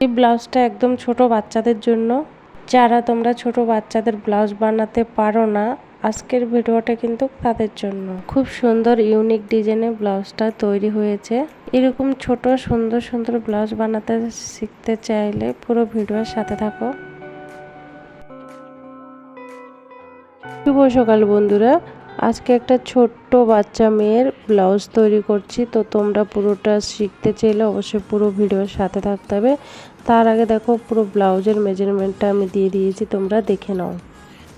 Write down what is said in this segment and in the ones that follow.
এই ব্লাউজটা একদম ছোট বাচ্চাদের জন্য। যারা তোমরা ছোট বাচ্চাদের ব্লাউজ বানাতে পারো না, আজকের ভিডিওটা কিন্তু তাদের জন্য। খুব সুন্দর, ইউনিক ডিজাইনের ব্লাউজটা তৈরি হয়েছে। এরকম ছোট, সুন্দর সুন্দর ব্লাউজ বানাতে শিখতে চাইলে পুরো ভিডিওর সাথে থাকো। শুভ সকাল বন্ধুরা। আজকে একটা ছোট্ট বাচ্চা মেয়ের ব্লাউজ তৈরি করছি। তো তোমরা পুরোটা শিখতে চাইলে অবশ্যই পুরো ভিডিওর সাথে থাকতে হবে। তার আগে দেখো পুরো ব্লাউজের মেজারমেন্টটা আমি দিয়ে দিয়েছি, তোমরা দেখে নাও।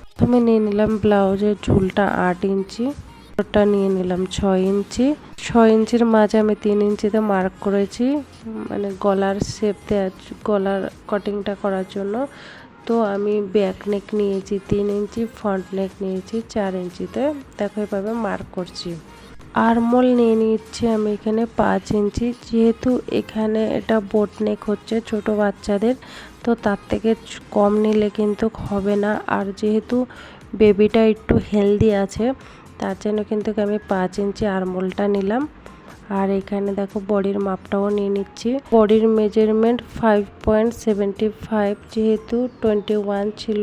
প্রথমে নিয়ে নিলাম ব্লাউজের ঝুলটা আট ইঞ্চি ওটা নিয়ে নিলাম ছয় ইঞ্চি। ছয় ইঞ্চির মাঝে আমি তিন ইঞ্চিতে মার্ক করেছি মানে গলার শেপ দেওয়ার গলার কাটিংটা করার জন্য। তো আমি ব্যাক নেক নিয়েছি তিন ইঞ্চি ফ্রন্ট নেক নিয়েছি চার ইঞ্চিতে। দেখো এভাবে মার্ক করছি। আরমোল নিয়ে নিচ্ছি আমি এখানে পাঁচ ইঞ্চি। যেহেতু এখানে এটা বোট নেক হচ্ছে ছোট বাচ্চাদের, তো তার থেকে কম নিলে কিন্তু হবে না। আর যেহেতু বেবিটা একটু হেলদি আছে, তার জন্য কিন্তু আমি পাঁচ ইঞ্চি আরমোলটা নিলাম। আর এখানে দেখো বডির মাপটাও নিয়ে নিচ্ছি। বডির measurement five point seventy five যেহেতু টোয়েন্টি ওয়ান ছিল,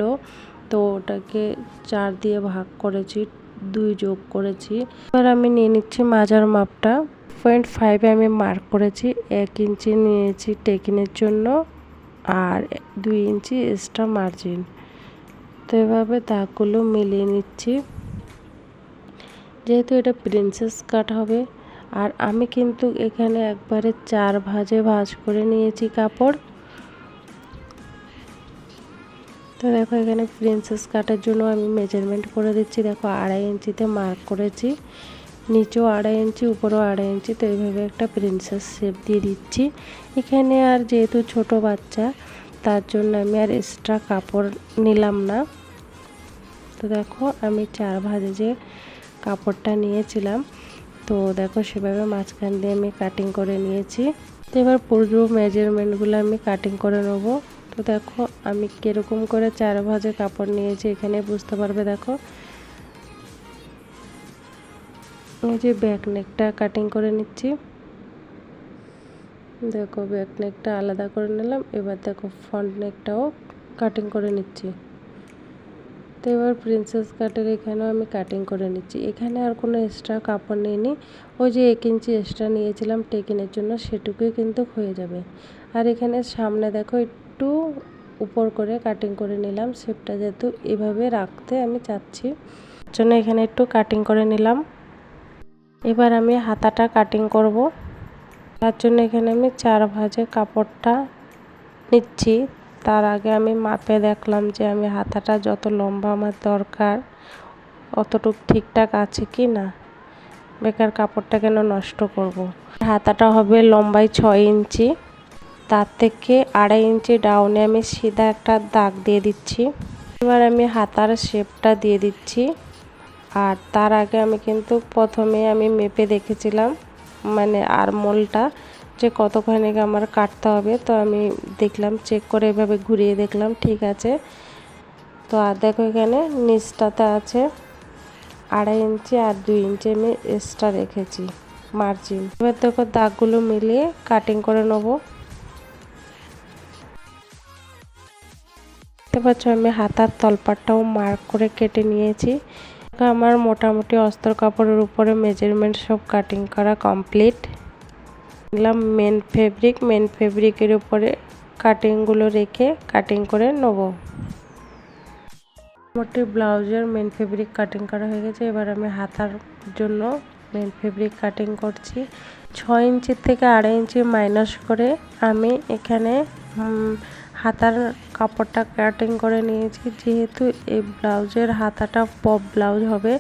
তো ওটাকে চার দিয়ে ভাগ করেছি। দুই যোগ করেছি। এবার আমি নিয়ে নিচ্ছি মাজার মাপটা। পয়েন্ট ফাইভে আমি মার্ক করেছি, এক ইঞ্চি নিয়েছি টেকিনের জন্য আর দুই ইঞ্চি এক্সট্রা মার্জিন তো এভাবে দাগগুলো মিলিয়ে নিচ্ছি। যেহেতু এটা প্রিন্সেস কাট হবে, আর আমি কিন্তু এখানে একবারে চার ভাজে ভাজ করে নিয়েছি কাপড়। তো দেখো, এখানে প্রিন্সেস কাটার জন্য আমি মেজারমেন্ট করে দিচ্ছি। দেখো, আড়াই ইঞ্চিতে মার্ক করেছি। নিচেও আড়াই ইঞ্চি, উপরেও আড়াই ইঞ্চি, তো এইভাবে একটা প্রিন্সেস শেপ দিয়ে দিচ্ছি। এখানে আর যেহেতু ছোট বাচ্চা, তার জন্য আমি আর এক্সট্রা কাপড় নিলাম না। তো দেখো, আমি চার ভাজে যে কাপড়টা নিয়েছিলাম, তো দেখো, সেভাবে মাঝখান দিয়ে আমি কাটিং করে নিয়েছি। তো এবার পুরো মেজারমেন্টগুলো আমি কাটিং করে নেব। তো দেখো, আমি কীরকম করে চার ভাজে কাপড় নিয়েছি এখানে বুঝতে পারবে, দেখো। এই যে ব্যাক নেকটা কাটিং করে নিচ্ছি। দেখো ব্যাক নেকটা আলাদা করে নিলাম, এবার দেখো ফ্রন্ট নেকটাও কাটিং করে নিচ্ছি। তো এবার প্রিন্সেস কাটের এখানেও আমি কাটিং করে নিচ্ছি। এখানে আর কোনো এক্সট্রা কাপড় নিইনি। ওই যে এক ইঞ্চি এক্সট্রা নিয়েছিলাম টেকিনের জন্য, সেটুকুই কিন্তু হয়ে যাবে। আর এখানে সামনে দেখো একটু উপর করে কাটিং করে নিলাম শেপটা যেহেতু এভাবে রাখতে আমি চাচ্ছি। জন্য এখানে একটু কাটিং করে নিলাম। এবার আমি হাতাটা কাটিং করব। তার জন্য এখানে আমি চার ভাজে কাপড়টা নিচ্ছি। তার আগে আমি মাপে দেখলাম যে আমি হাতাটা যত লম্বা আমার দরকার, অতটুকু ঠিকঠাক আছে কি না। বেকার কাপড়টা কেন নষ্ট করব। হাতাটা হবে লম্বায় ছয় ইঞ্চি। তার থেকে আড়াই ইঞ্চি ডাউনে আমি সিধা একটা দাগ দিয়ে দিচ্ছি। এবার আমি হাতার শেপটা দিয়ে দিচ্ছি। আর তার আগে আমি কিন্তু প্রথমে আমি মেপে দেখেছিলাম মানে আর মোলটা যে কতখানি আমার কাটতে হবে। তো আমি দেখলাম চেক করে এভাবে ঘুরিয়ে দেখলাম, ঠিক আছে। তো আর দেখো এখানে নিচটাতে আছে আড়াই ইঞ্চি আর দুই ইঞ্চি আমি এক্সট্রা রেখেছি মার্জিন এবার দেখো দাগগুলো মিলিয়ে কাটিং করে নেব। দেখতে পাচ্ছ, আমি হাতার তলপাটটাও মার্ক করে কেটে নিয়েছি। আমার মোটামুটি অস্ত্র কাপড়ের উপরে মেজারমেন্ট সব কাটিং করা কমপ্লিট নিলাম মেন ফেব্রিক মেন ফেব্রিকের উপরে কাটিংগুলো রেখে কাটিং করে নেব। মোটামুটি ব্লাউজের মেন ফেব্রিক কাটিং করা হয়ে গেছে। এবার আমি হাতার জন্য মেন ফেব্রিক কাটিং করছি। ছয় ইঞ্চি থেকে আড়াই ইঞ্চি মাইনাস করে আমি এখানে হাতার কাপড়টা কাটিং করে নিয়েছি। যেহেতু এই ব্লাউজের হাতাটা পপ ব্লাউজ হবে,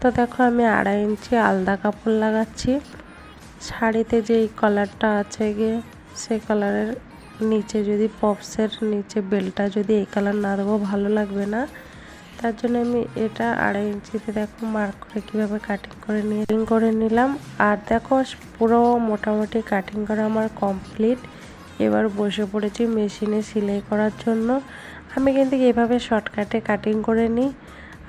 তো দেখো আমি আড়াই ইঞ্চি আলাদা কাপড় লাগাচ্ছি। শাড়িতে যেই কালারটা আছে গিয়ে সে কালারের নিচে যদি পপসের নিচে বেলটা যদি এই কালার না দেবো, ভালো লাগবে না। তার জন্য আমি এটা আড়াই ইঞ্চিতে দেখো মার্ক করে কীভাবে কাটিং করে নিয়ে করে নিলাম। আর দেখো পুরো মোটামুটি কাটিং করা আমার কমপ্লিট এবার বসে পড়েছি মেশিনে সেলাই করার জন্য। আমি কিন্তু এভাবে শর্টকাটে কাটিং করে নিই।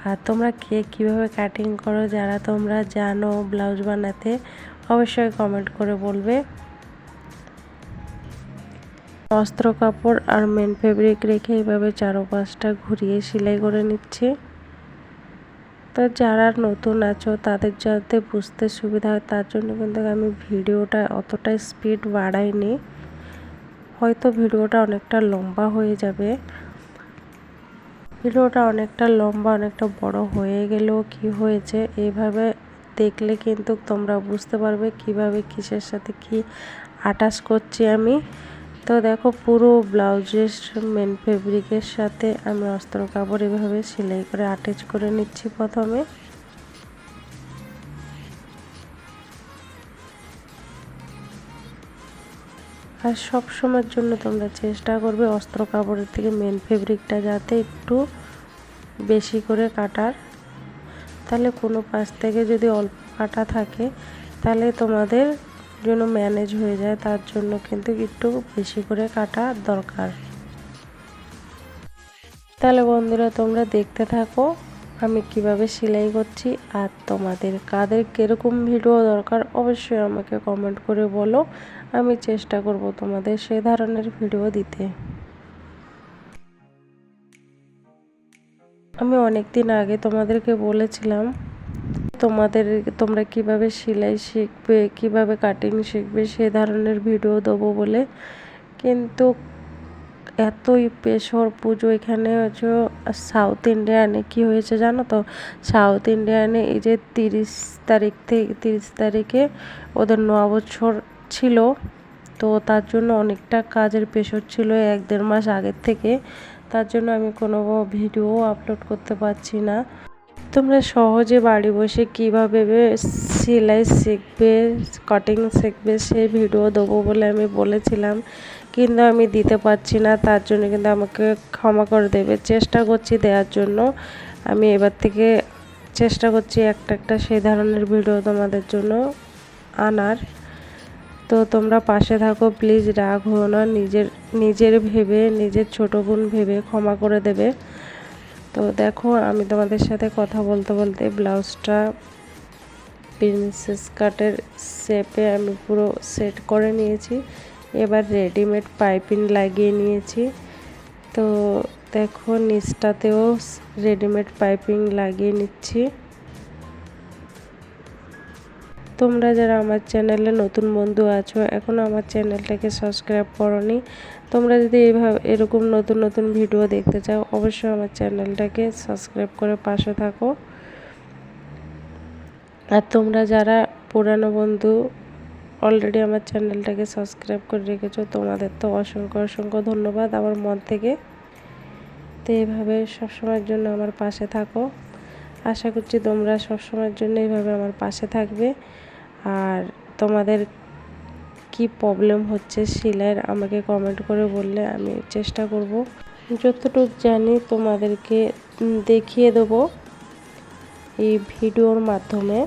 আর তোমরা কে কীভাবে কাটিং করো যারা তোমরা জানো ব্লাউজ বানাতে, অবশ্যই কমেন্ট করে বলবে। অস্ত্র কাপড় আর মেন ফেব্রিক রেখে এইভাবে চারো পাঁচটা ঘুরিয়ে সেলাই করে নিচ্ছি। তো যারা নতুন আছো, তাদের যাতে বুঝতে সুবিধা হয়, তার জন্য কিন্তু আমি ভিডিওটা অতটা স্পিড বাড়াইনি। হয়তো ভিডিওটা অনেকটা লম্বা হয়ে যাবে। ভিডিওটা অনেকটা লম্বা, অনেকটা বড় হয়ে গেলেও কি হয়েছে এইভাবে দেখলে কিন্তু তোমরা বুঝতে পারবে কীভাবে কিসের সাথে কি আটাচ করছি আমি। তো দেখো, পুরো ব্লাউজের মেন ফেব্রিকের সাথে আমি অস্ত্র কাপড় এভাবে সেলাই করে আটাচ করে নিচ্ছি প্রথমে। আর সব সময়ের জন্য তোমরা চেষ্টা করবে অস্ত্র কাপড়ের থেকে মেন ফেব্রিকটা যাতে একটু বেশি করে কাটার। তাহলে কোনো পাশ থেকে যদি অল্প কাটা থাকে, তাহলে তোমাদের জন্য ম্যানেজ হয়ে যায়, তার জন্য কিন্তু একটু বেশি করে কাটা দরকার। তাহলে বন্ধুরা, তোমরা দেখতে থাকো আমি কীভাবে সেলাই করছি আর তোমাদের কাদের কীরকম ভিডিও দরকার অবশ্যই আমাকে কমেন্ট করে বলো। আমি চেষ্টা করব তোমাদের সে ধরনের ভিডিও দিতে। আমি অনেক দিন আগে তোমাদেরকে বলেছিলাম, তোমাদের, তোমরা কীভাবে সেলাই শিখবে, কীভাবে কাটিং শিখবে, সে ধরনের ভিডিও দেবো বলে। কিন্তু এতই পেশর পুজো এখানে হচ্ছে সাউথ ইন্ডিয়ানে কি হয়েছে জানো তো? সাউথ ইন্ডিয়ানে এই যে তিরিশ তারিখ থেকে, তিরিশ তারিখে ওদের ন বছর ছিল, তো তার জন্য অনেকটা কাজের প্রেশর ছিল এক দেড় মাস আগের থেকে। তার জন্য আমি কোনো ভিডিও আপলোড করতে পারছি না। তোমরা সহজে বাড়ি বসে কীভাবে সেলাই শিখবে কাটিং শিখবে, সেই ভিডিও দেবো বলে আমি বলেছিলাম। কিন্তু আমি দিতে পারছি না, তার জন্য কিন্তু আমাকে ক্ষমা করে দেবে। চেষ্টা করছি দেওয়ার জন্য। আমি এবার থেকে চেষ্টা করছি একটা একটা সেই ধরনের ভিডিও তোমাদের জন্য আনার। তো তোমরা পাশে থাকো প্লিজ রাগ হো না। নিজের নিজের ভেবে, নিজের ছোট বোন ভেবে ক্ষমা করে দেবে। তো দেখো, আমি তোমাদের সাথে কথা বলতে বলতে ব্লাউজটা প্রিন্সেস কাটের শেপে আমি পুরো সেট করে নিয়েছি। এবার রেডিমেড পাইপিং লাগিয়ে নিয়েছি। তো দেখো, নিচটাতেও রেডিমেড পাইপিং লাগিয়ে নিচ্ছি। তোমরা যারা আমার চ্যানেলে নতুন বন্ধু আছো এখনও আমার চ্যানেলটাকে সাবস্ক্রাইব করনি, তোমরা যদি এইভাবে এরকম নতুন নতুন ভিডিও দেখতে চাও, অবশ্যই আমার চ্যানেলটাকে সাবস্ক্রাইব করে পাশে থাকো। আর তোমরা যারা পুরানো বন্ধু অলরেডি আমার চ্যানেলটাকে সাবস্ক্রাইব করে রেখেছো, তোমাদের তো অসংখ্য অসংখ্য ধন্যবাদ আমার মন থেকে। তো এইভাবে সবসময়ের জন্য আমার পাশে থাকো। আশা করছি তোমরা সবসময়ের জন্য এইভাবে আমার পাশে থাকবে। আর তোমাদের কি প্রবলেম হচ্ছে সেলাইয়ের আমাকে কমেন্ট করে বললে আমি চেষ্টা করব। যতটুকু জানি তোমাদেরকে দেখিয়ে দেবো এই ভিডিওর মাধ্যমে।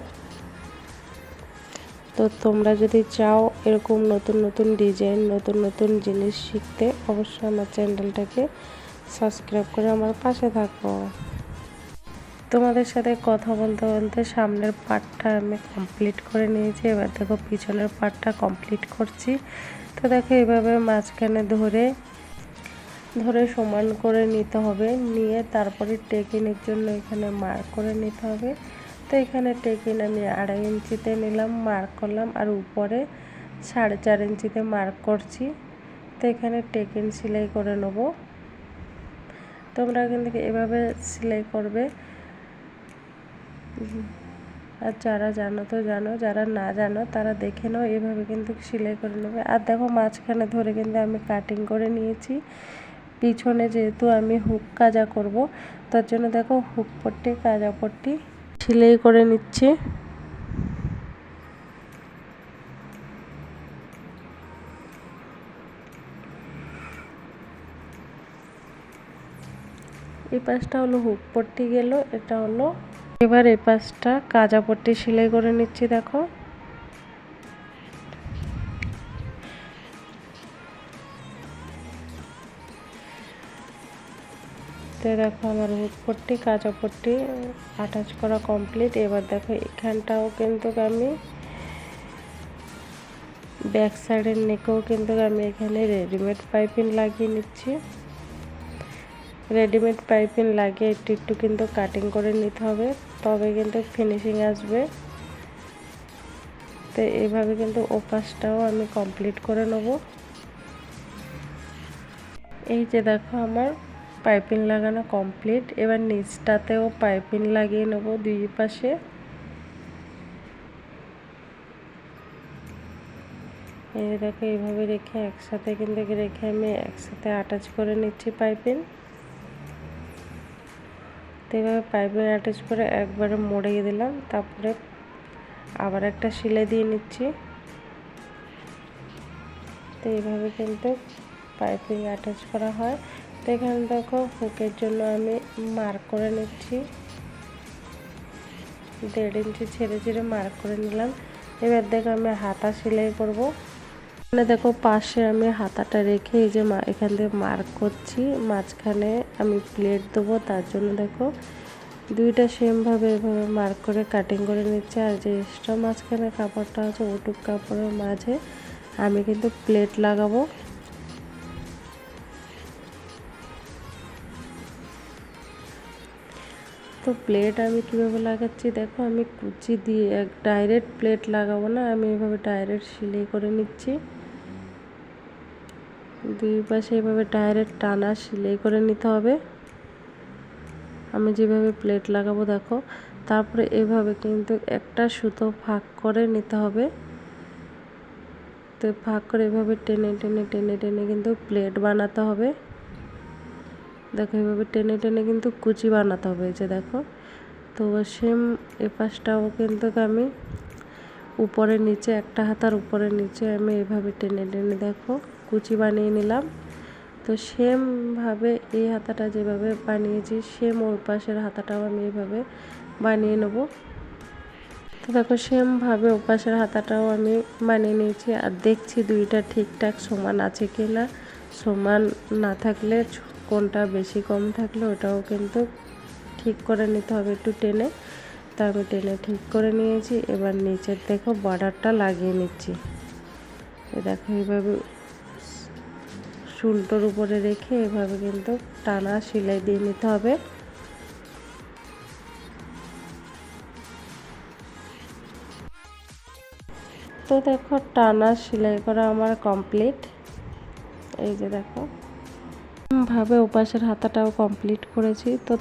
তো তোমরা যদি চাও এরকম নতুন নতুন ডিজাইন নতুন নতুন জিনিস শিখতে, অবশ্যই আমার চ্যানেলটাকে সাবস্ক্রাইব করে আমার পাশে থাকো। তোমাদের সাথে কথা বলতে বলতে সামনের পার্টটা আমি কমপ্লিট করে নিয়েছি। এবার দেখো পিছনের পার্টটা কমপ্লিট করছি। তো দেখো এভাবে মাঝখানে ধরে ধরে সমান করে নিতে হবে। নিয়ে তারপরে টেকিনের জন্য এখানে মার্ক করে নিতে হবে। তো এখানে টেকিন আমি আড়াই ইঞ্চিতে নিলাম মার্ক করলাম আর উপরে সাড়ে চার ইঞ্চিতে মার্ক করছি। তো এখানে টেকিন সেলাই করে নেব। তোমরা কিন্তু এভাবে সেলাই করবে। আর যারা জানো তো জানো, যারা না জানো তারা দেখে নাও, এভাবে কিন্তু সেলাই করে নেবে। আর দেখো মাঝখানে ধরে কিন্তু আমি কাটিং করে নিয়েছি। পিছনে যেহেতু আমি হুক কাজা করব, তার জন্য দেখো হুক পট্টি, কাজা পট্টি সেলাই করে নিচ্ছি। এই পাশটা হলো হুক পট্টি গেল, এটা হলো এবার এই পাশটা কাজা পট্টি সেলাই করে নিচ্ছি, দেখো। দেখো আমার হুক পট্টি, কাঁচা পট্টি আটাচ করা কমপ্লিট এবার দেখো এখানটাও কিন্তু আমি ব্যাক সাইডের নেকেও কিন্তু আমি এখানে রেডিমেড পাইপিং লাগিয়ে নিচ্ছি। রেডিমেড পাইপিং লাগিয়ে একটু একটু কিন্তু কাটিং করে নিতে হবে। তবে কিন্তু ফিনিশিং আসবে। তো এইভাবে কিন্তু ওপাশটাও আমি কমপ্লিট করে নেব। এই যে দেখো আমার পাইপিং লাগানো কমপ্লিট এবার নিচটাতেও পাইপিং লাগিয়ে নেব দুই পাশে। এই দেখো এইভাবে রেখে একসাথে কিন্তু রেখে আমি একসাথে অ্যাটাচ করে নিচ্ছি পাইপিং। তো এইভাবে পাইপিং অ্যাটাচ করে একবারে মোড়িয়ে দিলাম। তারপরে আবার একটা সিলাই দিয়ে নিচ্ছি। তো এইভাবে কিন্তু পাইপিং অ্যাটাচ করা হয়। তো এখানে দেখো হুকের জন্য আমি মার্ক করে নিচ্ছি। দেড় ইঞ্চি ছেড়ে ছেড়ে মার্ক করে নিলাম। এবার দেখো আমি হাতা সেলাই করব। এখানে দেখো পাশে আমি হাতাটা রেখে এই যে এখান থেকে মার্ক করছি। মাঝখানে আমি প্লেট দেবো, তার জন্য দেখো দুইটা সেমভাবে এভাবে মার্ক করে কাটিং করে নিচ্ছে। আর যে এক্সট্রা মাঝখানে কাপড়টা আছে, ওটুক কাপড়ের মাঝে আমি কিন্তু প্লেট লাগাবো। তো প্লেট আমি কীভাবে লাগাচ্ছি, দেখো আমি কুচি দিয়ে এক ডাইরেক্ট প্লেট লাগাবো না, আমি এভাবে ডাইরেক্ট সিলাই করে নিচ্ছি। দুই পাশে এভাবে ডাইরেক্ট টানা সিলাই করে নিতে হবে। আমি যেভাবে প্লেট লাগাবো, দেখো, তারপরে এভাবে কিন্তু একটা সুতো ফাঁক করে নিতে হবে। তো ফাঁক করে এভাবে টেনে টেনে টেনে টেনে কিন্তু প্লেট বানাতে হবে। দেখো, এভাবে টেনে টেনে কিন্তু কুচি বানাতে হবে যে দেখো। তো সেম এ পাশটাও কিন্তু আমি উপরে নিচে, একটা হাতার উপরে নিচে আমি এভাবে টেনে টেনে, দেখো। কুচি বানিয়ে নিলাম। তো সেমভাবে এই হাতাটা যেভাবে বানিয়েছি, সেম ওই পাশের হাতাটাও আমি এইভাবে বানিয়ে নেব। তো দেখো, সেমভাবে ওপাশের হাতাটাও আমি বানিয়ে নিয়েছি। আর দেখছি দুইটা ঠিকঠাক সমান আছে কি না। সমান না থাকলে কোনটা বেশি কম থাকলে ওটাও কিন্তু ঠিক করে নিতে হবে একটু টেনে। তা আমি টেনে ঠিক করে নিয়েছি। এবার নিচের দেখো বর্ডারটা লাগিয়ে নিচ্ছি। দেখো এইভাবে চুলটোর উপরে রেখে এভাবে কিন্তু টানা সেলাই দিয়ে নিতে হবে। তো দেখো, টানা সেলাই করা আমার কমপ্লিট এই যে দেখো, ভাবে ওপাশের হাতাটাও কমপ্লিট করেছি। তো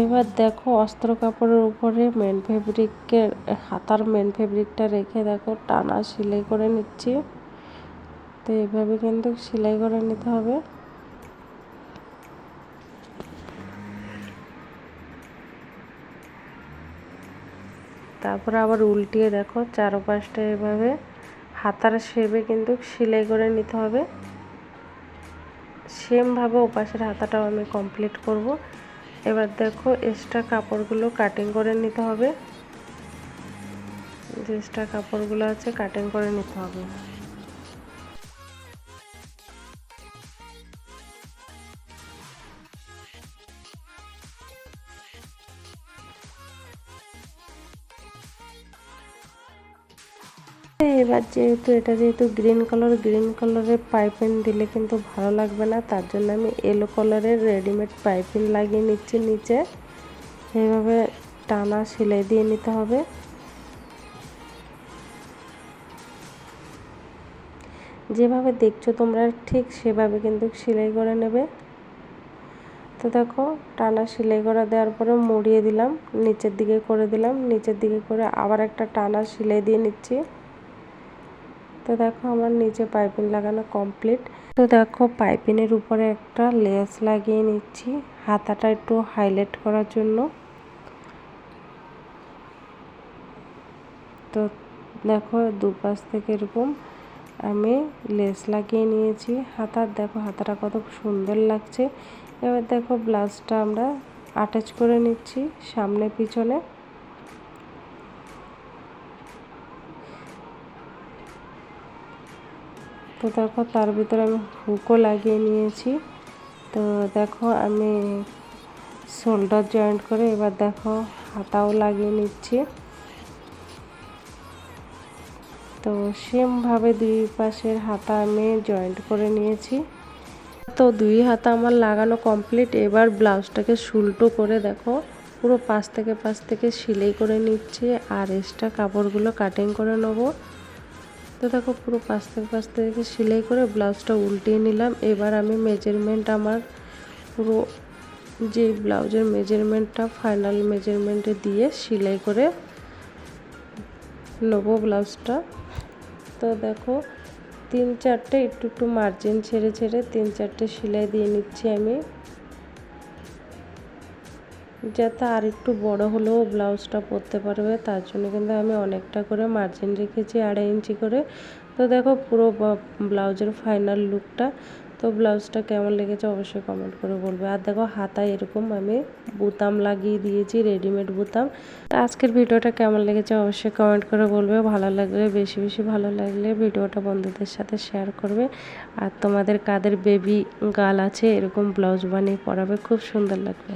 এবার দেখো, অস্ত্র কাপড়ের উপরে মেন ফেব্রিকের হাতার মেন ফেব্রিকটা রেখে দেখো, টানা সেলাই করে নিচ্ছি। তো এইভাবে কিন্তু সেলাই করে নিতে হবে। তারপরে আবার উল্টিয়ে দেখো, চারপাশটা এভাবে হাতার শেপে কিন্তু সেলাই করে নিতে হবে। সেমভাবে ওপাশের হাতাটাও আমি কমপ্লিট করব। এবার দেখো এক্সট্রা কাপড়গুলো কাটিং করে নিতে হবে। যে এক্সট্রা কাপড়গুলো আছে কাটিং করে নিতে হবে। এবার যেহেতু এটা যেহেতু গ্রিন কালার গ্রিন কালারের পাইপিং দিলে কিন্তু ভালো লাগবে না। তার জন্য আমি এলো কালারের রেডিমেড পাইপিং লাগিয়ে নিচ্ছি নিচে। এইভাবে টানা সেলাই দিয়ে নিতে হবে। যেভাবে দেখছ তোমরা, ঠিক সেভাবে কিন্তু সেলাই করে নেবে। তো দেখো, টানা সেলাই করা দেওয়ার পরে মুড়িয়ে দিলাম, নিচের দিকে করে দিলাম, নিচের দিকে করে আবার একটা টানা সেলাই দিয়ে নিচ্ছি। তো দেখো আমার নিচে পাইপিং লাগানো কমপ্লিট। তো দেখো পাইপিনের উপরে একটা লেস লাগিয়ে নিচ্ছি। হাতাটা একটু হাইলাইট করার জন্য। তো দেখো দুপাশ থেকে এরকম আমি লেস লাগিয়ে নিয়েছি। হাতার দেখো হাতাটা কত সুন্দর লাগছে। এবার দেখো ব্লাউজটা আমরা অ্যাটাচ করে নিচ্ছি সামনে পিছনে। তো দেখো, তার ভিতরে আমি হুকও লাগিয়ে নিয়েছি। তো দেখো, আমি শোল্ডার জয়েন্ট করে এবার দেখো, হাতাও লাগিয়ে নিচ্ছি। তো সেমভাবে দুই পাশের হাতা আমি জয়েন্ট করে নিয়েছি। তো দুই হাতা আমার লাগানো কমপ্লিট। এবার ব্লাউজটাকে সুলটো করে দেখো, পুরো পাশ থেকে পাশ থেকে সেলাই করে নিচ্ছি। আর এক্সট্রা কাপড়গুলো কাটিং করে নেব। তো দেখো পুরো থেকে পাশ থেকে সেলাই করে ব্লাউজটা উল্টিয়ে নিলাম। এবার আমি মেজারমেন্ট আমার পুরো যে ব্লাউজের মেজারমেন্টটা ফাইনাল মেজারমেন্টে দিয়ে সেলাই করে নেব ব্লাউজটা। তো দেখো, তিন চারটে, একটু একটু মার্জিন ছেড়ে ছেড়ে তিন চারটে সেলাই দিয়ে নিচ্ছি আমি। যাতে আর একটু বড় হলেও ব্লাউজটা পরতে পারবে, তার জন্য কিন্তু আমি অনেকটা করে মার্জিন রেখেছি, আড়াই ইঞ্চি করে। তো দেখো পুরো ব্লাউজের ফাইনাল লুকটা তো ব্লাউজটা কেমন লেগেছে অবশ্যই কমেন্ট করে বলবে। আর দেখো হাতায় এরকম আমি বুতাম লাগিয়ে দিয়েছি রেডিমেড বুতাম। আজকের ভিডিওটা কেমন লেগেছে অবশ্যই কমেন্ট করে বলবে। ভালো লাগলে, বেশি বেশি ভালো লাগলে ভিডিওটা বন্ধুদের সাথে শেয়ার করবে। আর তোমাদের কাদের বেবি গাল আছে, এরকম ব্লাউজ বানিয়ে পরাবে, খুব সুন্দর লাগবে।